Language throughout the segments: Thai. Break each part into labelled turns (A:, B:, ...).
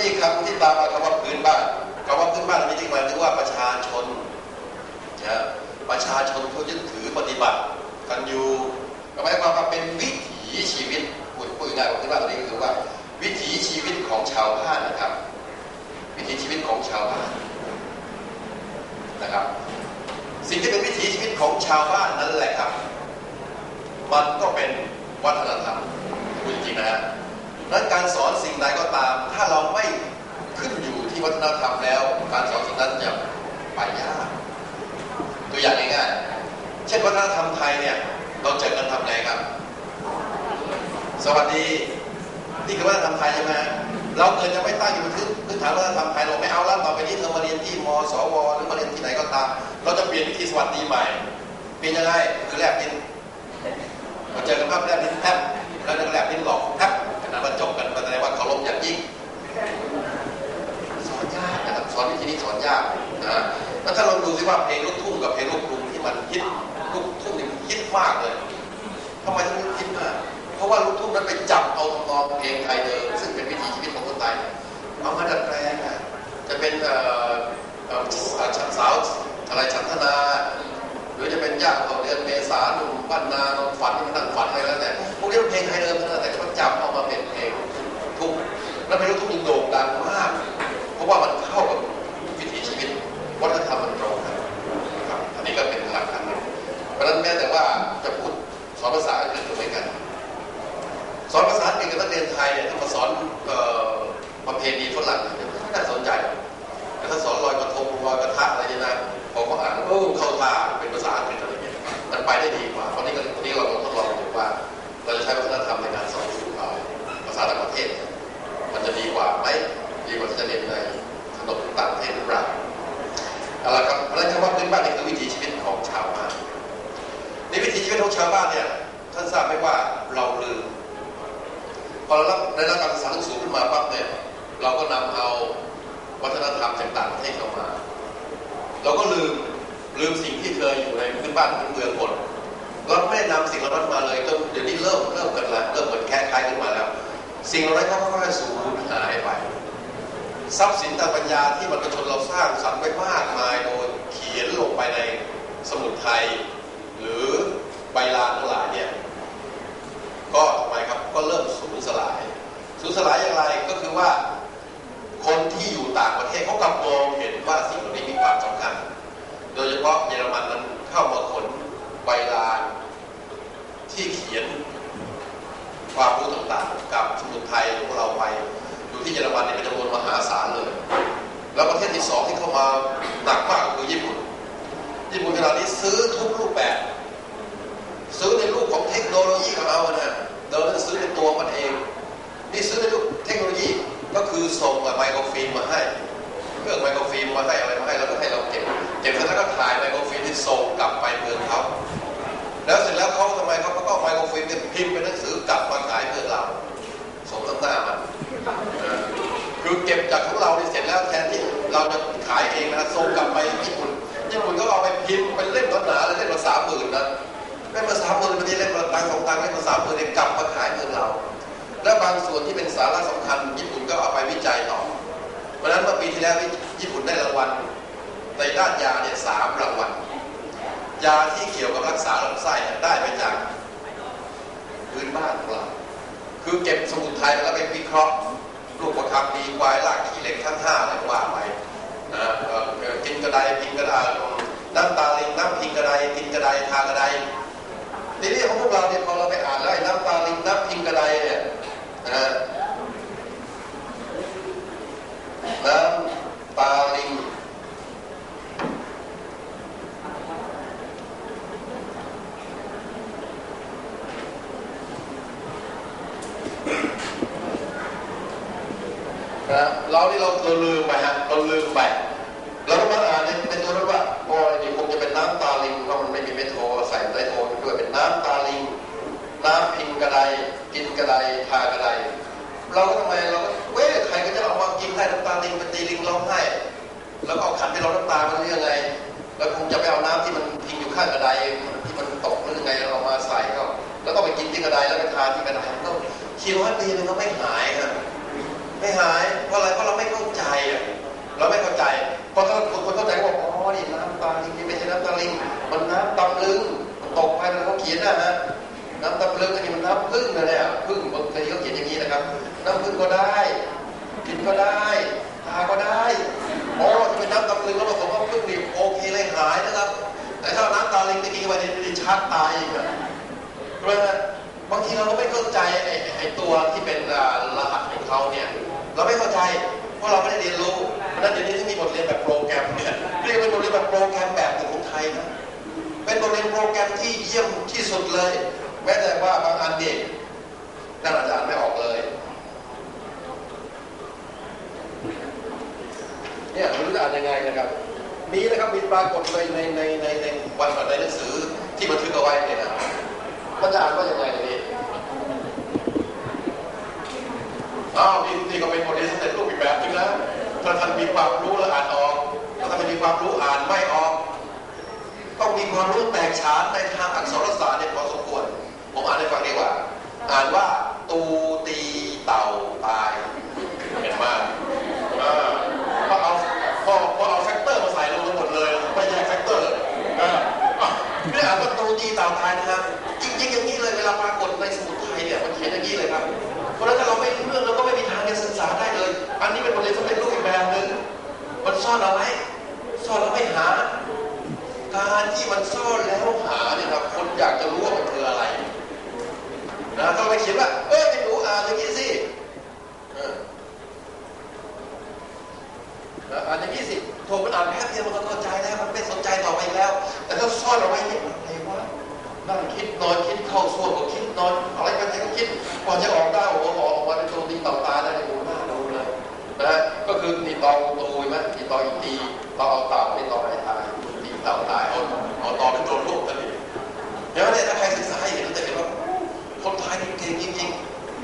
A: มีคำที่ตามมาคำว่าพื้นบ้านคำว่าพื้นบ้านมีที่หมายถึงว่าประชาชนนะประชาชนเขายึดถือปฏิบัติ กันอยู่หมายความว่าเป็นวิถีชีวิตพูดพูดง่ายๆว่าพื้นบ้านตรงนี้คือว่า วิถีชีวิตของชาวบ้านนะครับ วิถีชีวิตของชาวบ้านนะครับ สิ่งที่เป็นวิถีชีวิตของชาวบ้านนั่นแหละครับ มันก็เป็นวัฒนธรรมพูดจริงๆนะฮะ นั้นการสอนสิ่งใดก็ตาม ถ้าเราไม่ขึ้นอยู่ที่วัฒนธรรมแล้ว การสอนสิ่งนั้นจะไปยากตัวอย่างง่ายๆเช่นวัฒนธรรมไทยเนี่ยเราเจอกันทำไงครับ สวัสดีนี่คือวัฒนธรรมไทยใช่ไหมเราเกิดจะไม่ตั้งอยู่บนพื้นฐานวัฒนธรรมไทยเราไม่เอาแล้วต่อไปนี้เธอมาเรียนที่มสวหรือมาเรียนที่ไหนก็ตาม เราจะเปลี่ยนวิธีสวัสดีใหม่เปลี่ยนยังไงคือแลบลิ้นมาเจอกันภาพแลบลิ้นแทบแล้วแลบลิ้นหลอกแท บขณะมาจบกันแสดงว่าเคารพอย่างยิ่ง สอนยากนะครับสอนวิธีนี้สอนยากนะแล้วถ้าเราดูสิว่าเพลงลูกทุ่งกับเพลงลูกกรุงที่มันฮิตลูกทุ่งนี่มันฮิตมากเลยทำไมถึงฮิตมากเพราะว่าลูกทุ่งนั้นไปจับเอาทำนองเพลงไทยเดิมซึ่งเป็นวิถีชีวิตของคนไทยเอามาดัดแปลงอะจะเป็นเอ่อเอ่อสาวอะไรฉันทนาหรือจะเป็นยาต่อเดือนเมษาหนุ่มบ้านนาฝันนั่งฝันอะไรแล้วแต่พวกนี้เป็นเพลงไทยเดิมนะแต่เขา จับเอามาเป็นเพลงทุกแล้วเพลงลูกทุ่งยังโด่งดังมาก เพราะว่ามันเข้ากับวิถีชีวิตวัฒนธรรมมันตรงกันครับอันนี้ก็เป็นหลักอันหนึ่งเพราะฉะนั้นแม้แต่ว่าจะพูดสอนภาษาอังกฤษก็เหมือนกัน สอนภาษาอังกฤษกับนักเรียนไทยเนี่ยถ้ามาสอนประเพณีฝรั่งเนี่ยไม่น่าสนใจแต่ถ้าสอนลอยกระทงลอยกระทะอะไรเนี่ยนะพอเขาอ่านเออเข้าท่าเป็นภาษาอังกฤษอะไรเงี้ยมันไปได้ดีกว่า วัฒนธรรมจากต่างประเทศเข้ามา เราก็ลืมลืมสิ่งที่เคยอยู่ในพื้นบ้านพื้นเมืองหมดเราไม่ได้นำสิ่งเหล่านั้นมาเลยจนเดี๋ยวนี้เริ่มเริ่มกันแล้วเริ่มเหมือนแค่คล้ายขึ้นมาแล้ว สิ่งเหล่านั้นก็ค่อยๆสูญหายไปทรัพย์สินทางปัญญาที่บรรพชนเราสร้างสรรค์ไว้มากมายโดยเขียนลงไปในสมุดไทย หรือใบลานทั้งหลายเนี่ยก็ทำไมครับก็เริ่มสูญสลาย สูญสลายอย่างไรก็คือว่า ต่างประเทศเขากลับมองเห็นว่าสิ่งเหล่านี้มีความสำคัญ โดยเฉพาะเยอรมันนั้นเข้ามาขนใบลานที่เขียนความรู้ต่างๆ กับสมุดไทยของเราไป อยู่ที่เยอรมันเนี่ยเป็นจำนวนมหาศาลเลย แล้วประเทศที่สองที่เข้ามาหนักมากคือญี่ปุ่น ญี่ปุ่นขณะนี้ซื้อทุกรูปแบบ ซื้อในรูปของเทคโนโลยีของเรานะเดินซื้อในตัวมันเองนี่ซื้อในรูปเทคโนโลยีก็ คือส่งไมโครฟิล์มมาให้ เครื่องไมโครฟิล์มมาให้อะไรมาให้แล้วก็ให้เราเก็บ เก็บเสร็จแล้วก็ถ่ายไมโครฟิล์มที่ส่งกลับไปเมืองเขาแล้วเสร็จแล้วเขาทำไมเขาก็เอาไมโครฟิล์มเนี่ยพิมพ์เป็นหนังสือกลับมาขายเมืองเราส่งตั้งหน้ามันนะคือเก็บจากของเราเนี่เสร็จแล้วแทนที่เราจะขายเองนะส่งกลับไปญี่ปุ่นญี่ปุ่นก็เอาไปพิมพ์เป็นเล่มหนาๆเลยเล่มละสามหมื่นนะเล่มละสามหมื่นบางทีเล่มละตังสองตังเล่มละสามหมื่นเนี่ยกลับมาขายเมืองเรา และบางส่วนที่เป็นสาระสำคัญ ญี่ปุ่นก็เอาไปวิจัยต่อ เพราะฉะนั้นเมื่อปีที่แล้วญี่ปุ่นได้รางวัลในด้านยาเนี่ยสามรางวัล ยาที่เกี่ยวกับรักษาลำไส้ได้มาจากพื้นบ้านของเราคือเก็บสมุนไพรแล้วไปวิเคราะห์ลูกประคำดีควายรากขี้เหล็กทั้งห้าอะไรว่าไปนะเออกินกระไดกินกระดาน้ำตาลิงน้ำพิงกระไดกินกระไดทากระไดทีนี้ของพวกเราเนี่ยพอเราไปอ่านแล้วไอ้น้ำตาลิงน้ำพิงกระไดเนี่ย นะน้ำตาลิงนะเรานี่เราเราลืมไปฮะเราลืมไปเราก็มาอ่านในตัวนั้นว่าโอ้ยนี่คงจะเป็นน้ำตาลิงเพราะมันไม่มีเมโทรใส่ไดโทรด้วยเป็นน้ำตาลิงน้ำพิงกระไดกินกระไดทากระได เราก็ทำไมเราก็เว้ยใครก็จะเอามากินให้น้ำตาลิงเป็นตีลิงร้องไห้แล้วก็เอาขันที่เราน้ำตามันยังไง แล้วคงจะไปเอาน้ำที่มันพิงอยู่ข้างกระไดที่มันตกหรือยังไงเราเอามาใส่ก็แล้วก็ไปกินที่กระไดแล้วไปทาที่กระไดก็คิวฮัตดีมันก็ไม่หายครับไม่หายเพราะอะไรเพราะเราไม่เข้าใจอะเราไม่เข้าใจเพราะถ้าคนเข้าใจก็บอกอ๋อนี่น้ำตาลิงนี่ไม่ใช่น้ำตาลิงมันน้ำตำลึงมันตกไปแล้วเขาเขียนนะฮะน้ำตำลึงอันนี้มันน้ำพึ่งนะเนี่ยพึ่งบางทีเขาเขีย นอย่างนี้นะครับน้ำพึ่งก็ได้กินก็ได้ทาก็ได้อ๋อถ้าเป็นน้ำตำลึงแล้วผสมกับพึ่งนี่โอเคเลยหายนะครับ แต่ถ้าน้ำตาลิงตะกี้ไปในดิชาร์ตายอีกอะใช่ไหมฮะบางทีเราไม่เข้าใจไอ้ไอ้ตัวที่เป็นรหัสของเขาเนี่ย เราไม่เข้าใจเพราะเราไม่ได้เรียนรู้เพราะนั้นเดี๋ยวนี้ที่มีบทเรียนแบบโปรแกรมเนี่ยเรียกเป็นบทเรียนแบบโปรแกรมแบบหนึ่งของไทยนะเป็นบทเรียนโปรแกรมที่เยี่ยมที่สุดเลย แม้แต่ว่าบางอันเด็ กนั่นอาจารย์ไม่ออกเลย เนี่ยม่รู้จะอ่านยังไงนะครับ มีนะครับมีปรากฏเลยในในในในวันในหนังสือที่บันทึกเอาไว้เนี่ยนะมันจะอ่านว่ายังไงเนี่อ้าวนี่นี่ก็เป็นบทเรียนสเร็จรูปอีกแบบนึงแล้วถ้าท่านมีความรู้แล้วอ่านออกถ้าท่านไม่มีความรู้อ่านไม่ออกต้องมีความรู้แตกฉานในทางอักษรศาสตร์เนี่ยพอสมควร ผมอ่านให้ฟังดีกว่า อ่านว่า ตูตีเต่าตายเห็นมากอ่าพอเอาพอพอเอาแฟกเตอร์มาใส่ลงไปหมดเลยไม่แยกแฟกเตอร์อ่าอะไม่อ่านว่าตูตีเต่าตายนะครับจริงๆอย่างนี้เลยเวลาปรากฏในสมุดไทยเนี่ยมันเขียนอย่างนี้เลยครับเพราะฉะนั้นถ้าเราไม่รู้เรื่องเราก็ไม่มีทางจะศึกษาได้เลย อันนี้เป็นบทเรียนสำเร็จรูปอีกแบบหนึ่งมันซ่อนอาไว้ซ่อนเราไม่หา การที่มันซ่อนแล้วหาเนี่ยครับคนอยากจะรู้ว่ามันคืออะไร นะก็ไปเขียนว่าเออไอ้หนูอ่านอย่างนี้สิอ่านอย่างนี้สิโทรมันอ่านแป๊บเดียวมันก็เข้าใจแล้วมันไม่สนใจต่อไปแล้ว แต่ถ้าซ่อนเอาไว้เนี่ยอะไรวะนั่งคิดนอนคิดเข้าส่วมก็คิดนอนอะไรกันก็คิดกว่าจะออกตา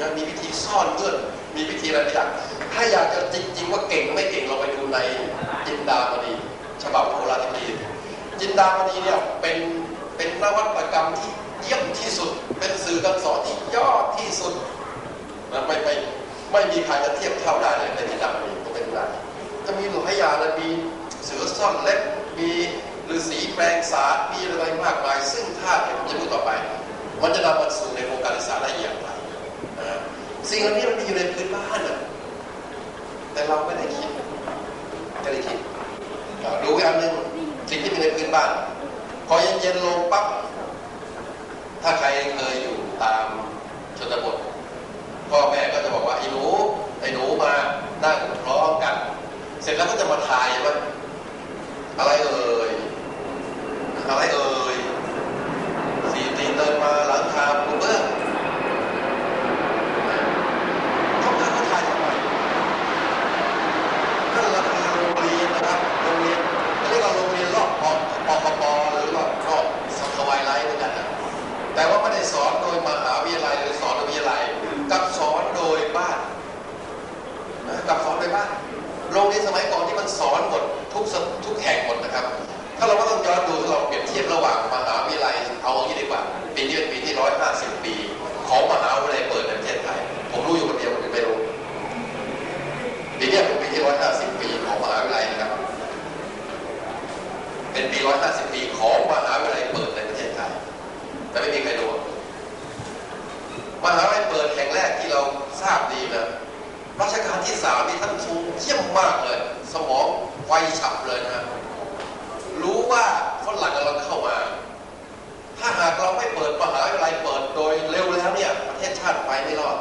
A: ริงๆนมีวิธีซ่อนเงื่อนมีวิธีอะไรอย่างถ้าอยากจะจริง ๆ ว่าเก่งไม่เก่งเราไปดูในจินดามณีฉบับโบราณคดีจินดามณีเนี่ยเป็นเป็นนวัตกรรมที่เยี่ยมที่สุด เป็นสื่อการสอนที่ยอดที่สุดนะไม่ไม่ไม่มีใครจะเทียบเท่าได้เลยในจินดามณีก็เป็นได้จะมีหลายอย่างเลยมีเสือซ่อนเล็บมีฤาษีแปลงสามีอะไรมากมาย ซึ่งถ้าเดี๋ยวผมจะพูดต่อไป มันจะนำมาสู่ในวงการศึกษาได้อย่างไร สิ่งเหล่านี้มันมีอยู่ในพื้นบ้านนะแต่เราไม่ได้คิดไม่ได้คิดดูอีกอันหนึ่งสิ่งที่มีในพื้นบ้าน พอเย็นๆลงปั๊บถ้าใครเคยอยู่ตามชนบทพ่อแม่ก็จะบอกว่าไอ้หนูไอ้หนูมานั่งพร้อมกัน เสร็จแล้วก็จะมาทายว่า อะไรเอ่ย อะไรเอ่ย สีตีนเดินมาหลังคาปูเบื้องเขาพาเขาถ่ายทำไมนั่นแหละคือโรงเรียนนะครับ โรงเรียนเรียกว่าโรงเรียนรอบปปปปหรือว่ารอบสังวายไลท์เหมือนกันนะแต่ว่าไม่ได้สอนโดยมหาวิทยาลัยหรือสอนโดยวิทยาลัยกับสอนโดยบ้านนะกับสอนโดยบ้าน โรงเรียนสมัยก่อนที่มันสอนหมดทุกสทุกแห่งหมดนะครับ ถ้าเราก็ต้องย้อนดูถ้าเราเปรียบเทียบระหว่างมหาวิทยาลัยเอาอย่างนี้ดีกว่า ปีนี้เป็นปีที่ร้อยห้าสิบปี ของมหาวิทยาลัยเปิดในประเทศไทย ผมรู้อยู่คนเดียวคนอื่นไม่รู้ปีนี้เป็นปีที่ร้อยห้าสิบปีของมหาวิทยาลัยนะครับ เป็นปีร้อยห้าสิบปีของมหาวิทยาลัยเปิดในประเทศไทย แต่ไม่มีใครรู้มหาวิทยาลัยเปิดแห่งแรกที่เราทราบดีนะรัชกาลที่สามนี่ท่านทรงเยี่ยมมากเลย สมองไวฉับเลยนะ รู้ว่าฝรั่งกำลังเข้ามา ถ้าหากเราไม่เปิดมหาวิทยาลัยเปิดโดยเร็วแล้วเนี่ยประเทศชาติไปไม่รอด